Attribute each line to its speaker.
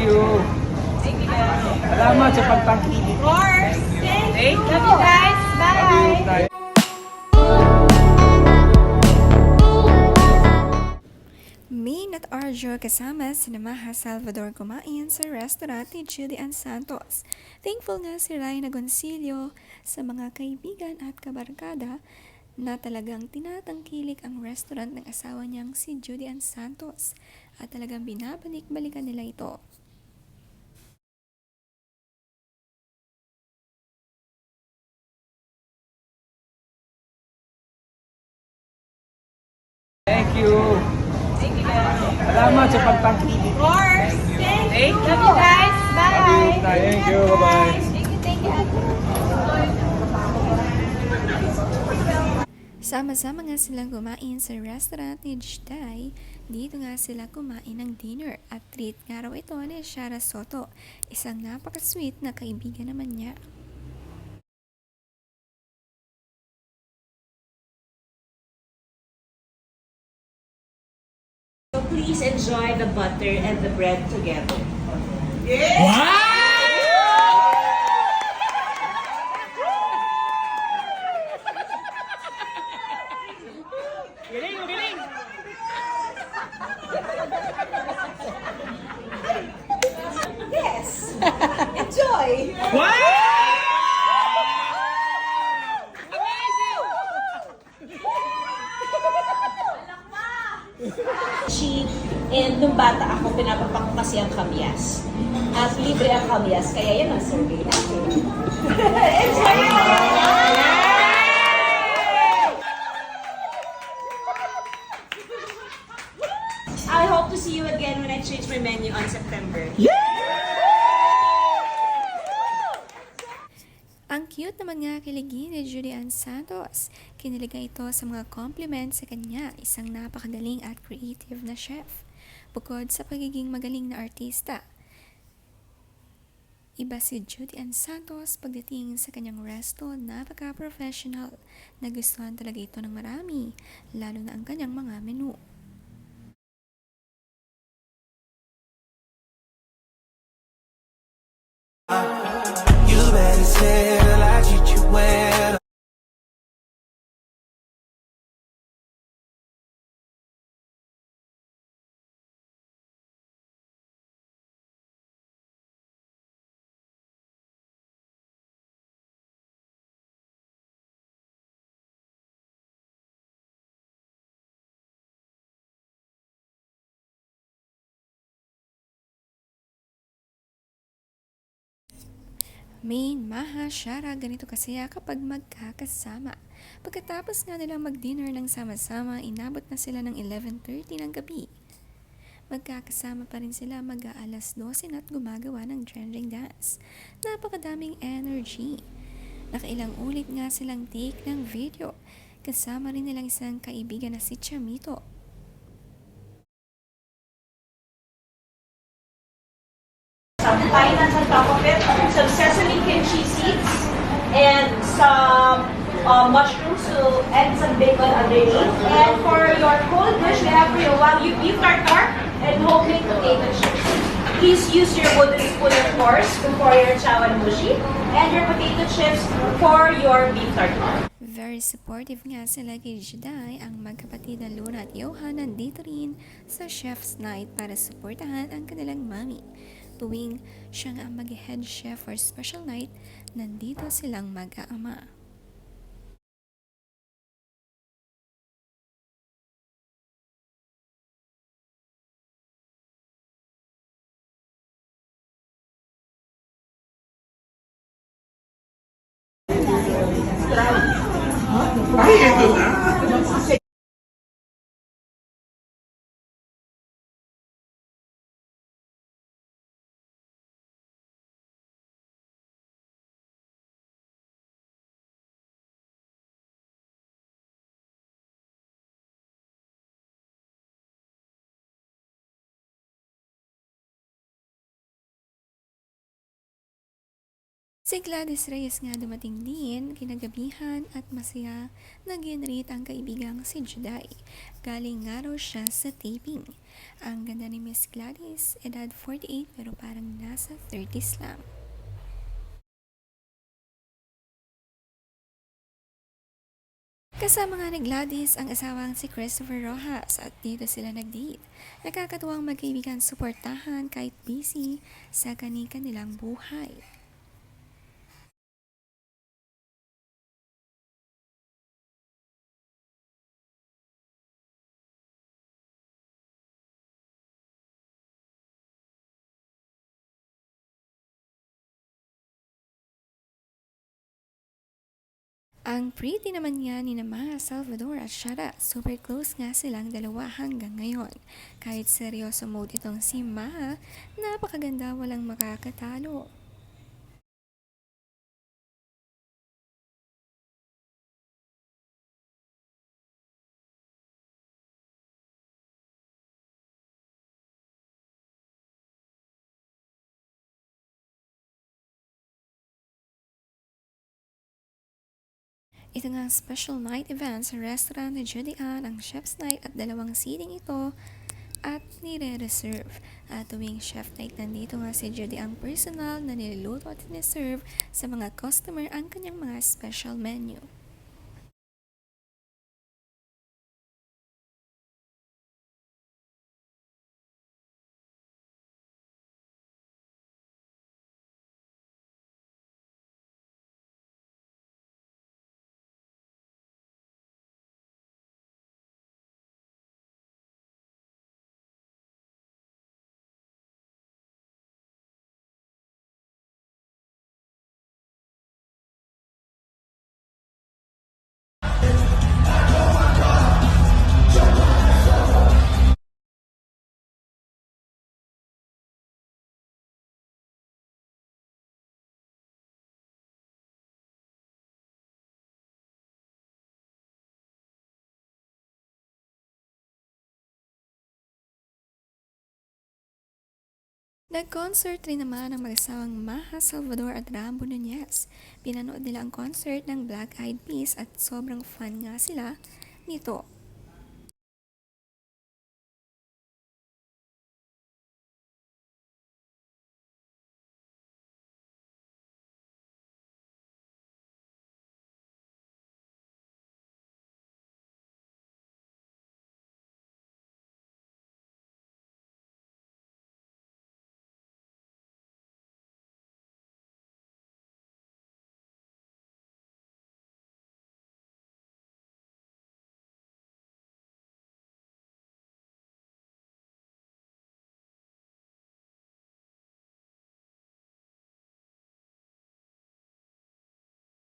Speaker 1: you.
Speaker 2: Thank you guys.
Speaker 1: Salamat sa pagtangkilik.
Speaker 2: Of course. Thank,
Speaker 1: Thank
Speaker 2: you. Love you guys. Bye.
Speaker 3: Main at Arjo kasama sinamaha Salvador kumain sa restaurant ni Judy Ann Santos. Thankful nga si Ryan Agoncillo sa mga kaibigan at kabarkada na talagang tinatangkilik ang restaurant ng asawa niyang si Judy Ann Santos at talagang binabalik-balikan nila ito.
Speaker 1: You.
Speaker 2: Thank you guys.
Speaker 1: Salamat sa pagtangkilik.
Speaker 2: Of course. Thank,
Speaker 1: Thank
Speaker 2: you. Love you guys. Bye.
Speaker 1: Thank you. Bye-bye.
Speaker 2: Thank you. Thank you.
Speaker 3: Sama-sama nga silang kumain sa restaurant ni Jday. Dito nga sila kumain ng dinner at treat nga raw ito ni Shara Soto, isang napaka-sweet na kaibigan naman niya.
Speaker 4: Please enjoy the butter and the bread together.
Speaker 1: Galing, galing.
Speaker 4: Yes! Enjoy! Cheap. And nung bata ako, pinapapak ko kasi ang kamyas. At libre ang kamyas, kaya yan ang survey natin. Enjoy! I hope to see you again when I change my menu on September.
Speaker 3: Ang cute naman nga kiligi ni Judy Ann Santos. Kinilig nga ito sa mga compliments sa kanya, isang napakagaling at creative na chef. Bukod sa pagiging magaling na artista, Iba si Judy Ann Santos pagdating sa kanyang resto, napaka-professional. Nagustuhan talaga ito ng marami, lalo na ang kanyang mga menu.
Speaker 5: You better tell
Speaker 3: Main, Maha, Shara, ganito kasaya kapag magkakasama. Pagkatapos nga nilang mag-dinner ng sama-sama, inabot na sila ng 11.30 ng gabi. Magkakasama pa rin sila mag-aalas 12 na at gumagawa ng trending dance. Napakadaming energy. Nakailang ulit nga silang take ng video. Kasama rin nilang isang kaibigan na si Chamito.
Speaker 4: Top of it, some sesame kimchi seeds, and some uh, mushrooms to and some bacon underneath. And for your cold dish, we have for you wagyu beef tartare and homemade potato chips. Please use your wooden spoon, of course, for your chawan mushi, and your potato chips for your beef tartare.
Speaker 3: Very supportive nga sila kay Juday, ang magkapatid na Luna at Johan nandito rin sa Chef's Night para suportahan ang kanilang mami tuwing siya nga ang mag-head chef for special night, nandito silang mag-aama. Ay, ito na! Si Gladys Reyes nga dumating din kinagabihan at masaya nag-greet ang kaibigang si Juday. Galing nga raw siya sa taping. Ang ganda ni Miss Gladys, edad 48 pero parang nasa 30s lang. Kasama nga ni Gladys ang asawang si Christopher Rojas at dito sila nag-date. Nakakatuwang magkaibigan suportahan kahit busy sa kani-kanilang buhay. Ang pretty naman niya ni Nama Salvador at Shara, super close nga silang dalawa hanggang ngayon. Kahit seryoso mode itong si Maha, napakaganda walang makakatalo. Ito nga ang special night event sa restaurant ni Judy Ann, ang chef's night at dalawang seating ito at nire-reserve. At tuwing chef night nandito nga si Judy ang personal na niluluto at niserve sa mga customer ang kanyang mga special menu. Nag-concert rin naman ang mag-asawang Maha Salvador at Rambo Nunez. Pinanood nila ang concert ng Black Eyed Peas at sobrang fun nga sila nito.